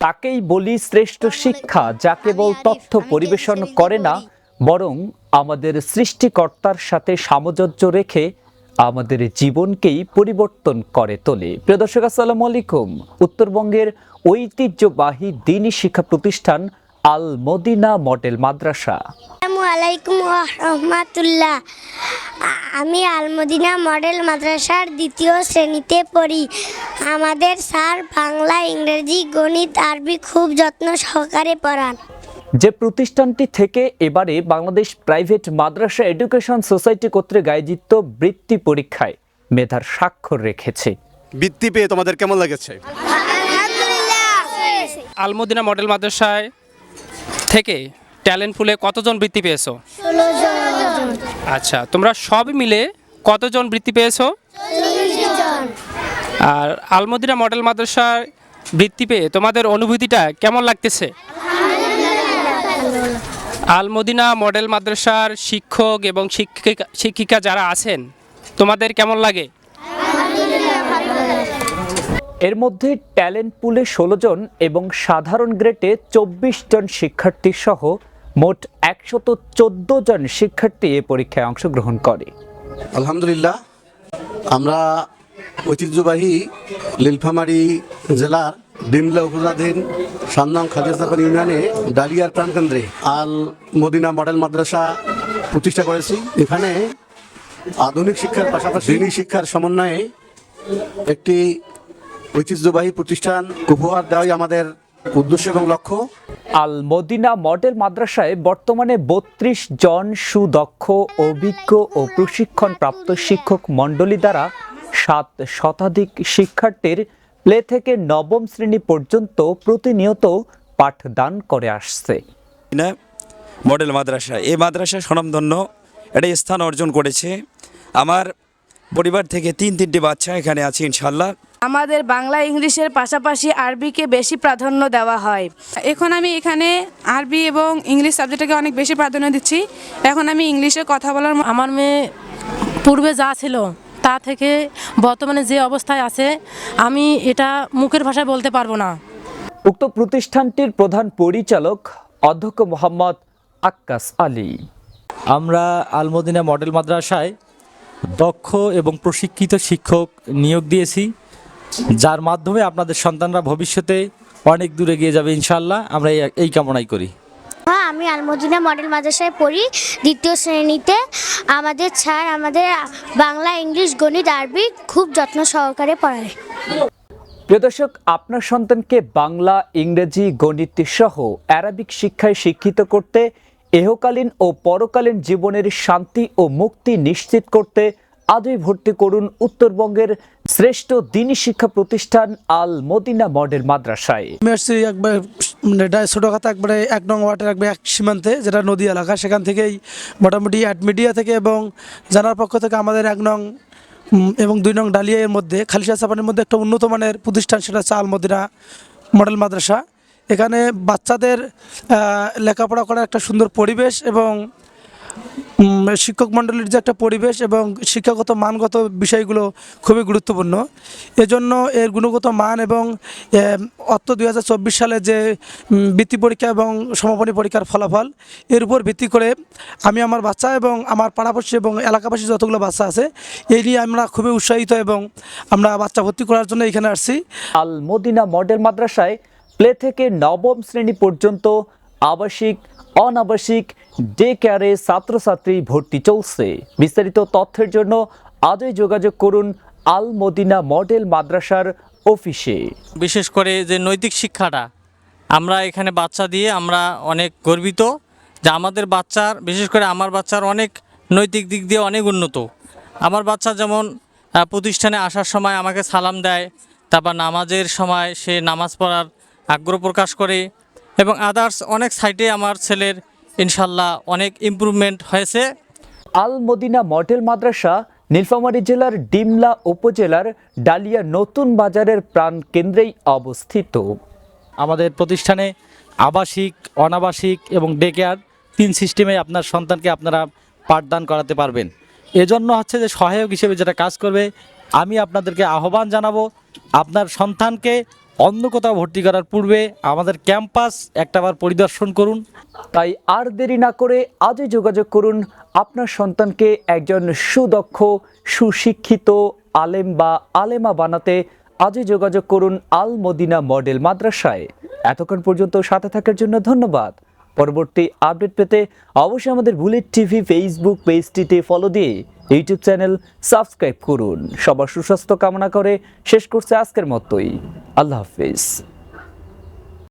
তাকেই বলি শ্রেষ্ঠ শিক্ষা যা কেবল তথ্য পরিবেশন করে না বরং আমাদের সৃষ্টিকর্তার সাথে সামঞ্জস্য রেখে আমাদের জীবনকেই পরিবর্তন করে তোলে। প্রিয় দর্শক আসসালামু আলাইকুম। উত্তরবঙ্গের ঐতিহ্যবাহী দিনী শিক্ষা প্রতিষ্ঠান আল মদিনা মডেল মাদ্রাসা। আলাইকুম রহমাতুল্লাহ। আমি আলমদিনা মডেল মাদ্রাসার দ্বিতীয় শ্রেণীতে পড়ি। আমাদের স্যার বাংলা ইংরেজি গণিত আরবি খুব যত্ন সহকারে পড়ান। যে প্রতিষ্ঠানটি থেকে এবারে Bangladesh private madrasa education society কর্তৃক আয়োজিত বৃত্তি পরীক্ষায় মেধার স্বাক্ষর রেখেছে। বৃত্তি পেয়ে তোমাদের কেমন লেগেছে? আলমদিনা মডেল মাদ্রাসায় থেকে ট্যালেন্ট ফুলে কতজন বৃত্তি পেয়েছ? আচ্ছা তোমরা সব মিলে কতজন বৃত্তি পেয়েছ? আর আলমদিনা মডেল মাদ্রাসার বৃত্তি পেয়ে তোমাদের অনুভূতিটা কেমন লাগতেছে? আলমদিনা মডেল মাদ্রাসার শিক্ষক এবং শিক্ষিকা শিক্ষিকা যারা আছেন তোমাদের কেমন লাগে? এর মধ্যে ট্যালেন্ট পুলে ষোলো জন এবং সাধারণ গ্রেটে চব্বিশ জন শিক্ষার্থী সহ মোট একশত চোদ্দ জন শিক্ষার্থী এ পরীক্ষায় অংশগ্রহণ করে। আলহামদুলিল্লাহ, আমরা ঐতিহ্যবাহী নীলফামারী জেলার ডিমলা উপজেলাধীন সান্দাং খালিয়াস্তাফান ইউনিয়নে ডালিয়ার প্রাণকেন্দ্রে আল মদিনা মডেল মাদ্রাসা প্রতিষ্ঠা করেছি। এখানে আধুনিক শিক্ষার পাশাপাশি দিনী শিক্ষার সমন্বয়ে একটি ঐতিহ্যবাহী প্রতিষ্ঠান উপহার দেওয়াই আমাদের উদ্দেশ্য এবং লক্ষ্য। আল মদিনা মডেল মাদ্রাসায় বর্তমানে বত্রিশ জন সুদক্ষ, অভিজ্ঞ ও প্রশিক্ষণপ্রাপ্ত শিক্ষক মণ্ডলী দ্বারা সাত শতাধিক শিক্ষার্থীর প্লে থেকে নবম শ্রেণি পর্যন্ত প্রতিনিয়ত পাঠদান করে আসছে। মডেল মাদ্রাসা। এই মাদ্রাসা স্বনামধন্য একটা স্থান অর্জন করেছে। আমার পরিবার থেকে তিন তিনটি বাচ্চা এখানে আছে ইনশাল্লাহ আমাদের বাংলা ইংলিশের পাশাপাশি আরবিকে বেশি প্রাধান্য দেওয়া হয়। এখন আমি এখানে আরবি এবং ইংলিশ সাবজেক্টটাকে অনেক বেশি প্রাধান্য দিচ্ছি। এখন আমি ইংলিশে কথা বলার আমার মেয়ে পূর্বে যা ছিল তা থেকে বর্তমানে যে অবস্থায় আছে আমি এটা মুখের ভাষায় বলতে পারব না। উক্ত প্রতিষ্ঠানটির প্রধান পরিচালক অধ্যক্ষ মোহাম্মদ আক্কাস আলী। আমরা আলমদিনা মডেল মাদ্রাসায় দক্ষ এবং প্রশিক্ষিত শিক্ষক নিয়োগ দিয়েছি। যার মাধ্যমে আপনাদের সন্তানরা ভবিষ্যতে অনেক দূরে গিয়ে যাবে ইনশাল্লাহ আমরা এই এই কামনাই করি। হ্যাঁ আমি আলমদিনা মডেল মাদ্রাসায় পড়ি দ্বিতীয় শ্রেণীতে। আমাদের স্যার আমাদের বাংলা ইংলিশ গণিত আরবি খুব যত্ন সহকারে পড়ায়। প্রিয় দর্শক আপনার সন্তানকে বাংলা ইংরেজি গণিত সহ অ্যারাবিক শিক্ষায় শিক্ষিত করতে এহকালীন ও পরকালীন জীবনের শান্তি ও মুক্তি নিশ্চিত করতে আজই ভর্তি করুন উত্তরবঙ্গের শ্রেষ্ঠ দিনী শিক্ষা প্রতিষ্ঠান আল মদিনা মডেল মাদ্রাসায়। আসছি একবার মানে এটা ছোটোখাটো একবারে এক নং ওয়ার্ডের একবার এক সীমান্তে, যেটা নদী এলাকা। সেখান থেকেই মোটামুটি মিডিয়া থেকে এবং জানার পক্ষ থেকে আমাদের এক নং এবং দুই নং ডালিয়া মধ্যে, খালিশা সাপানের মধ্যে একটা উন্নত মানের প্রতিষ্ঠান, সেটা হচ্ছে আলমদিনা মডেল মাদ্রাসা। এখানে বাচ্চাদের লেখাপড়া করার একটা সুন্দর পরিবেশ এবং শিক্ষক মণ্ডলীর যে একটা পরিবেশ এবং শিক্ষাগত মানগত বিষয়গুলো খুবই গুরুত্বপূর্ণ। এজন্য এর গুণগত মান এবং অর্থ দু হাজার চব্বিশ সালে যে বৃত্তি পরীক্ষা এবং সমাপনী পরীক্ষার ফলাফল, এর উপর ভিত্তি করে আমি আমার বাচ্চা এবং আমার পাড়াপড়শি এবং এলাকাবাসী যতগুলো বাচ্চা আছে, এই নিয়ে আমরা খুবই উৎসাহিত এবং আমরা বাচ্চা ভর্তি করার জন্য এখানে আসছি। আল মদিনা মডেল মাদ্রাসায় প্লে থেকে নবম শ্রেণি পর্যন্ত আবাসিক, অনাবাসিক ডে কেয়ারে ছাত্রছাত্রী ভর্তি চলছে। বিস্তারিত তথ্যের জন্য আজই যোগাযোগ করুন আল মদিনা মডেল মাদ্রাসার অফিসে। বিশেষ করে যে নৈতিক শিক্ষাটা, আমরা এখানে বাচ্চা দিয়ে আমরা অনেক গর্বিত যে আমাদের বাচ্চার, বিশেষ করে আমার বাচ্চার অনেক নৈতিক দিক দিয়ে অনেক উন্নত। আমার বাচ্চা যেমন প্রতিষ্ঠানে আসার সময় আমাকে সালাম দেয়, তারপর নামাজের সময় সে নামাজ পড়ার আগ্রহ প্রকাশ করে এবং আদার্স অনেক সাইটে আমার ছেলের ইনশাল্লাহ অনেক ইমপ্রুভমেন্ট হয়েছে। আল মদিনা মডেল মাদ্রাসা নীলফামারী জেলার ডিমলা উপজেলার ডালিয়া নতুন বাজারের প্রাণ কেন্দ্রেই অবস্থিত। আমাদের প্রতিষ্ঠানে আবাসিক অনাবাসিক এবং ডে কেয়ার তিন সিস্টেমে আপনার সন্তানকে আপনারা পাঠদান করাতে পারবেন। এজন্য হচ্ছে যে সহায়ক হিসেবে যেটা কাজ করবে আমি আপনাদেরকে আহ্বান জানাব আপনার সন্তানকে অন্য কোথাও ভর্তি করার পূর্বে আমাদের ক্যাম্পাস একটাবার পরিদর্শন করুন। তাই আর দেরি না করে আজই যোগাযোগ করুন আপনার সন্তানকে একজন সুদক্ষ, সুশিক্ষিত আলেম বা আলেমা বানাতে। আজই যোগাযোগ করুন আল মদিনা মডেল মাদ্রাসায়। এতক্ষণ পর্যন্ত সাথে থাকার জন্য ধন্যবাদ। পরবর্তী আপডেট পেতে অবশ্যই আমাদের বুলেট টিভি, ফেসবুক পেজটিতে ফলো দিয়ে ইউটিউব চ্যানেল সাবস্ক্রাইব করুন। সবার সুস্বাস্থ্য কামনা করে শেষ করছে আজকের মতোই। আল্লাহ হাফিজ।